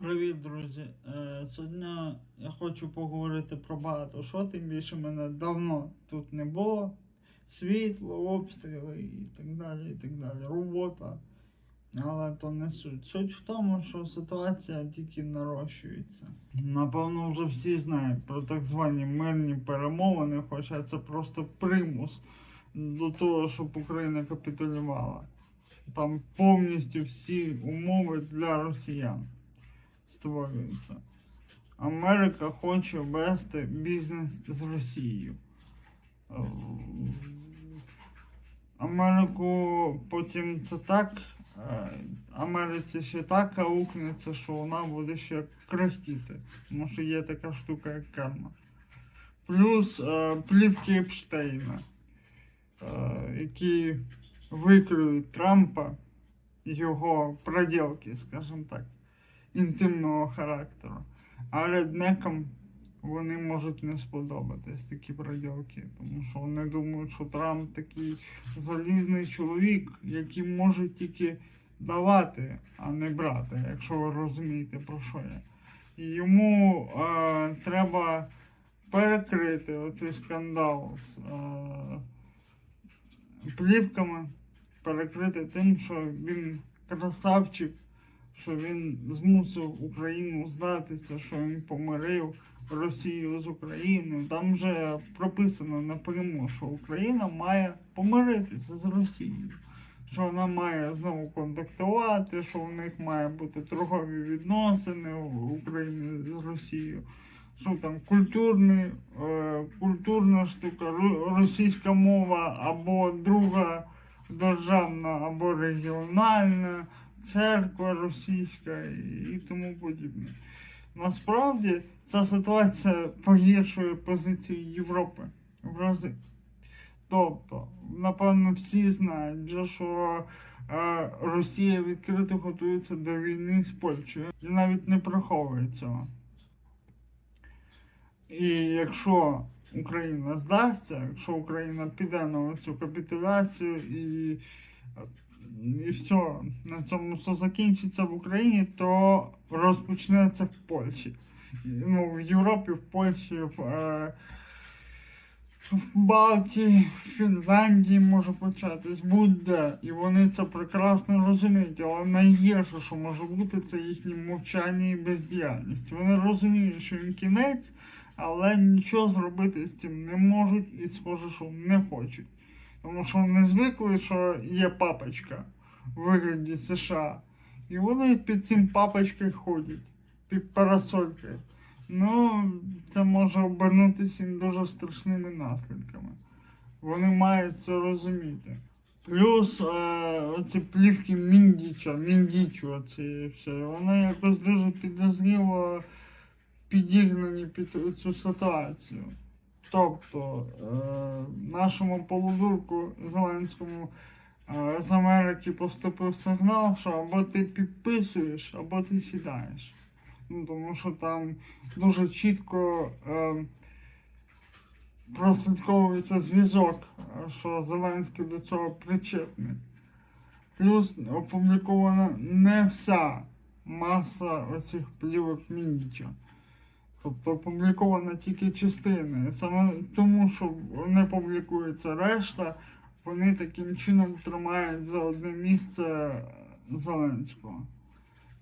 Привіт, друзі. Е, Сьогодні я хочу поговорити про багато що, тим більше мене давно тут не було. Світло, обстріли і так далі, і так далі. Робота. Але то не суть. Суть в тому, що ситуація тільки нарощується. Напевно, вже всі знають про так звані мирні перемовини, хоча це просто примус до того, щоб Україна капітулювала. Там повністю всі умови для росіян створюється. Америка хоче вести бізнес з Росією. Е, Америку потім це так. е, Америці ще так аукнеться, що вона буде ще крихтіти. Тому що є така штука, як карма. Плюс е, плівки Епштейна, які викриють Трампа, його проділки, скажімо так інтимного характеру. А реднекам вони можуть не сподобатись такі проділки, тому що вони думають, що Трамп такий залізний чоловік, який може тільки давати, а не брати, якщо ви розумієте про що я. І йому е, треба перекрити оцей скандал з е, плівками, перекрити тим, що він красавчик що він змусив Україну здатися, що він помирив Росію з Україною. Там вже прописано напряму, що Україна має помиритися з Росією, що вона має знову контактувати, що в них має бути торгові відносини України з Росією. Що там культурний, е, культурна штука, російська мова або друга державна, або регіональна церква російська і тому подібне. Насправді ця ситуація погіршує позицію Європи в рази. Тобто, напевно, всі знають, що е, Росія відкрито готується до війни з Польщею і навіть не приховує цього. І якщо Україна здасться, якщо Україна піде на цю капітуляцію і і все, на цьому все закінчиться в Україні, то розпочнеться в Польщі. Ну, в Європі, в Польщі, в, е, в Балтії, в Фінляндії може початись будь-де. І вони це прекрасно розуміють. Але найгірше, що може бути, це їхнє мовчання і бездіяльність. Вони розуміють, що їм кінець, але нічого зробити з цим не можуть і схоже, що не хочуть. Тому що вони звикли, що є папочка в вигляді США. І вони під цим папочкою ходять, під парасолькою. Ну, це може обернутися їм дуже страшними наслідками. Вони мають це розуміти. Плюс е, оці плівки Міндіча, Міндічу, оці все, вони якось дуже підозріло підігнані під цю ситуацію. Тобто е, нашому полудурку Зеленському е, з Америки поступив сигнал, що або ти підписуєш, або ти сідаєш. Ну, тому що там дуже чітко е, прослідковується зв'язок, що Зеленський до цього причетний. Плюс опублікована не вся маса оцих плівок Мініча. Тобто опублікована тільки частина. Саме тому, що не публікується решта, вони таким чином тримають за одне місце Зеленського.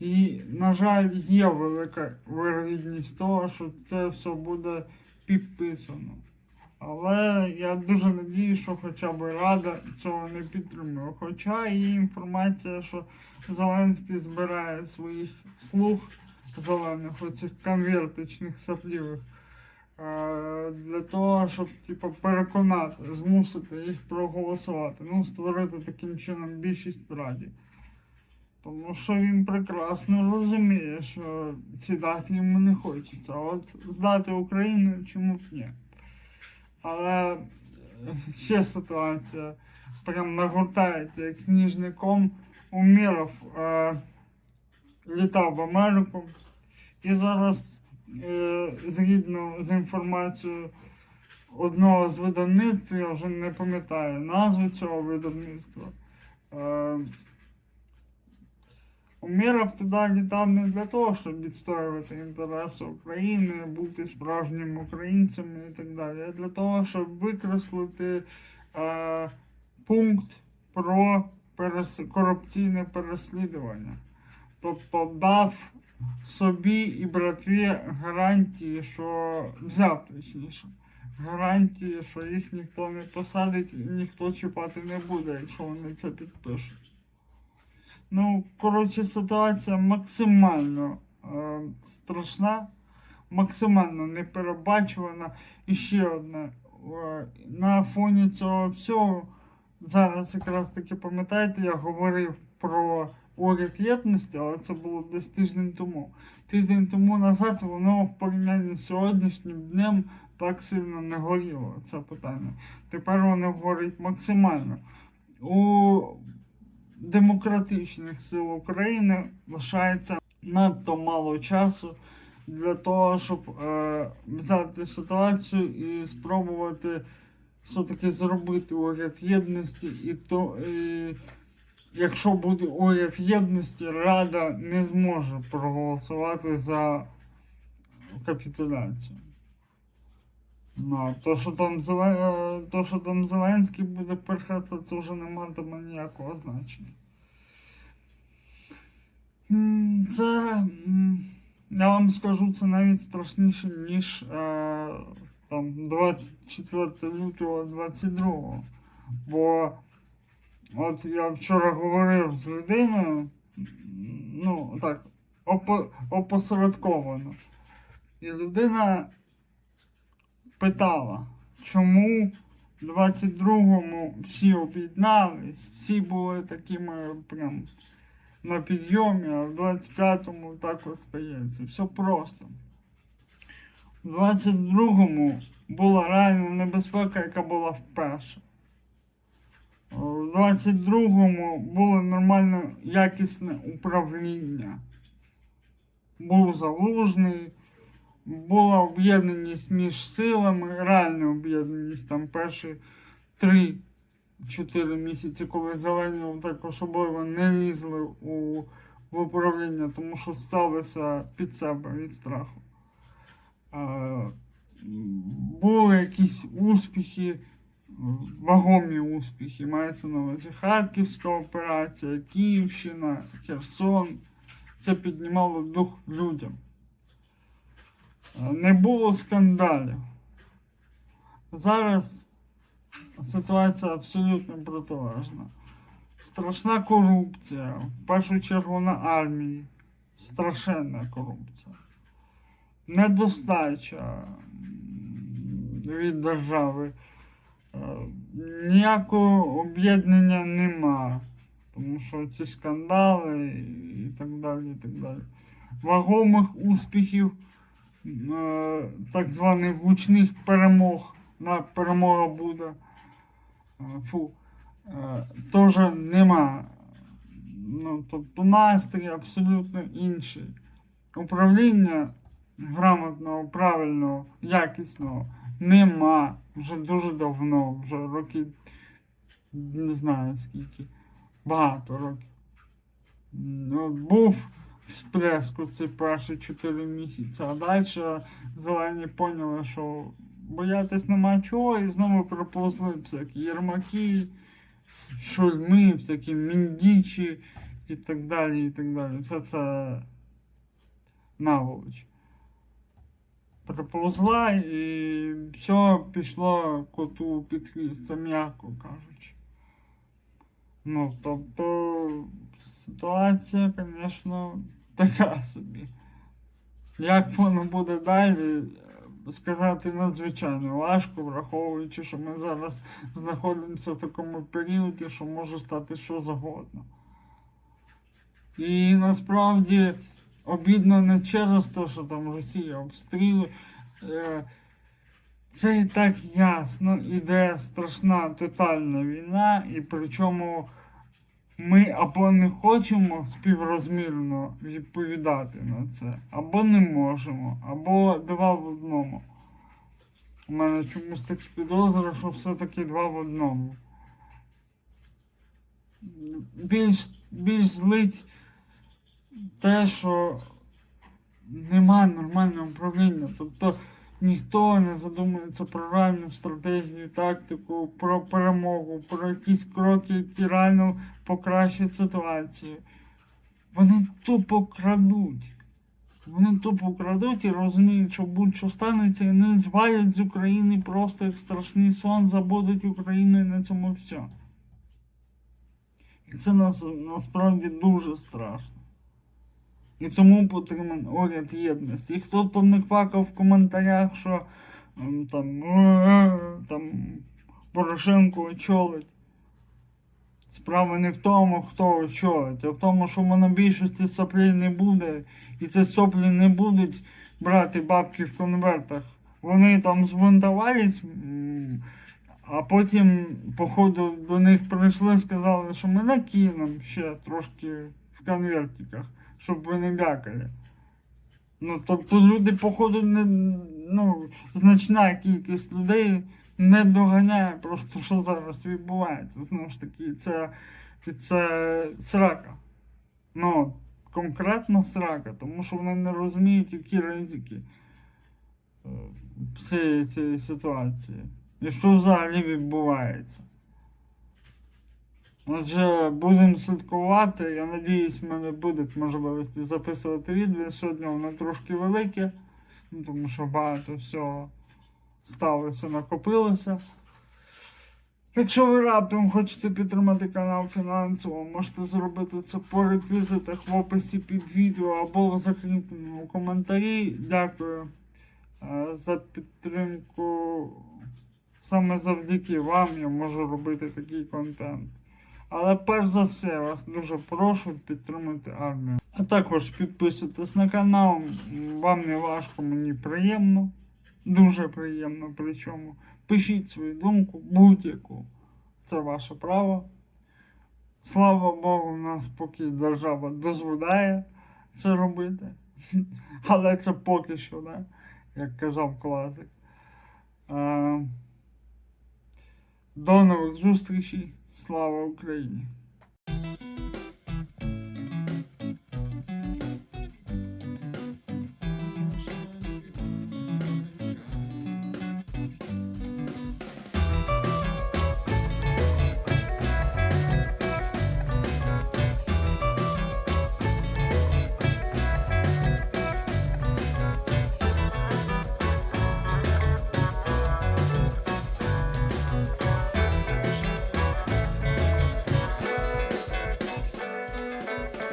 І, на жаль, є велика вирогідність того, що це все буде підписано. Але я дуже надію, що хоча б Рада цього не підтримує. Хоча є інформація, що Зеленський збирає своїх слуг зелених, оцих конвертичних саплівих, е, для того, щоб типу, переконати, змусити їх проголосувати. Ну, створити таким чином більшість в Раді. Тому що він прекрасно розуміє, що сідати йому не хочеться. От здати Україну чому б ні. Але е, ще ситуація прям нагортається як сніжником. Уміров е, літав в Америку. І зараз, е, згідно з інформацією одного з видавництв, я вже не пам'ятаю назву цього видавництва. Е, Уміров туди літав не для того, щоб відстоювати інтереси України, бути справжніми українцями і так далі, а для того, щоб викреслити е, пункт про перес... корупційне переслідування. Тобто дав собі і братві гарантії, що взяв точніше. Гарантії, що їх ніхто не посадить і ніхто чіпати не буде, якщо вони це підпишуть. Ну, коротше, ситуація максимально е, страшна, максимально неперебачувана. І ще одне. Е, на фоні цього всього, зараз якраз таки пам'ятаєте, я говорив про уряд єдності, але це було десь тиждень тому. Тиждень тому назад воно в порівнянні з сьогоднішнім днем так сильно не горіло це питання. Тепер воно горить максимально. У демократичних сил України лишається надто мало часу для того, щоб е, взяти ситуацію і спробувати все-таки зробити уряд єдності, і то і, якщо буде уряд єдності, Рада не зможе проголосувати за капітуляцію. Ну, то, що там Зелен... е, то, що там Зеленський буде перхати, це вже не матиме ніякого значення. Це, я вам скажу, це навіть страшніше, ніж е, там 24 лютого 22. Бо от я вчора говорив з людиною, ну так, опо, опосередковано. І людина питала, чому в 22-му всі об'єднались, всі були такими прям на підйомі, а в 25-му так от стається. Все просто. В 22-му була реальна небезпека, яка була вперше. В 22-му було нормально якісне управління. Був залужний, була об'єднаність між силами, реальна об'єднаність там перші 3-4 місяці, коли зелені так особливо не лізли у в управління, тому що сталося під себе від страху. Е, були якісь успіхи, вагомі успіхи. Мається на увазі Харківська операція, Київщина, Херсон. Це піднімало дух людям. Е, Не було скандалів. Зараз ситуація абсолютно протилежна. Страшна корупція, в першу чергу на армії. Страшенна корупція. Недостача від держави. Е, Ніякого об'єднання нема. Тому що ці скандали і так далі. і так далі. Вагомих успіхів, е, так званих гучних перемог, на перемога буде. Е, Фу, теж нема. Ну, тобто настрій абсолютно інший. Управління грамотного, правильного, якісного нема вже дуже давно, вже років не знаю скільки, багато років. От був всплеск у ці перші 4 місяці, а далі зелені поняли, що боятись нема чого, і знову приповзли всякі єрмаки, шульми, всякі міндічі і так далі, і так далі. Все це наволоч. Приповзла і все пішло коту під хвіст, м'яко кажучи. Ну, тобто ситуація, звісно, така собі. Як воно буде далі, сказати надзвичайно важко, враховуючи, що ми зараз знаходимося в такому періоді, що може стати що завгодно. І насправді обідно не через те, що там Росія обстрілює. Е, Це і так ясно, іде страшна тотальна війна, і причому ми або не хочемо співрозмірно відповідати на це, або не можемо, або два в одному. У мене чомусь так підозра, що все-таки два в одному. Більш, більш злить те, що нема нормального управління. Тобто ніхто не задумується про реальну стратегію, тактику, про перемогу, про якісь кроки, які реально покращать ситуацію. Вони тупо крадуть. Вони тупо крадуть і розуміють, що будь-що станеться, і вони звалять з України просто як страшний сон, забудуть Україну і на цьому все. І це нас, насправді дуже страшно. І тому потрібен уряд єдності. І хто там не квакав в коментарях, що ем, там, «Е, там Порошенко очолить. Справа не в тому, хто очолить, а в тому, що монобільшості соплей не буде, і ці соплі не будуть брати бабки в конвертах. Вони там збунтувались, а потім, походу, до них прийшли, сказали, що ми накинемо ще трошки в конвертиках, щоб ви не бякали. Ну, тобто люди, походу, не, ну, значна кількість людей не доганяє просто, що зараз відбувається. Знову ж таки, це, це срака. Ну, конкретно срака, тому що вони не розуміють, які ризики е, всієї цієї ситуації. І що взагалі відбувається. Отже, будемо слідкувати. Я надіюсь, в мене буде можливості записувати відео. Сьогодні воно трошки велике, ну, тому що багато всього сталося, накопилося. Якщо ви раптом хочете підтримати канал фінансово, можете зробити це по реквізитах в описі під відео або в закріпленому коментарі. Дякую е, за підтримку. Саме завдяки вам я можу робити такий контент. Але перш за все, вас дуже прошу підтримати армію. А також підписуйтесь на канал. Вам не важко, мені приємно. Дуже приємно причому. Пишіть свою думку, будь-яку. Це ваше право. Слава Богу, у нас поки держава дозволяє це робити. Але це поки що, да? як казав класик. Е, До нових зустрічей. Слава Україні!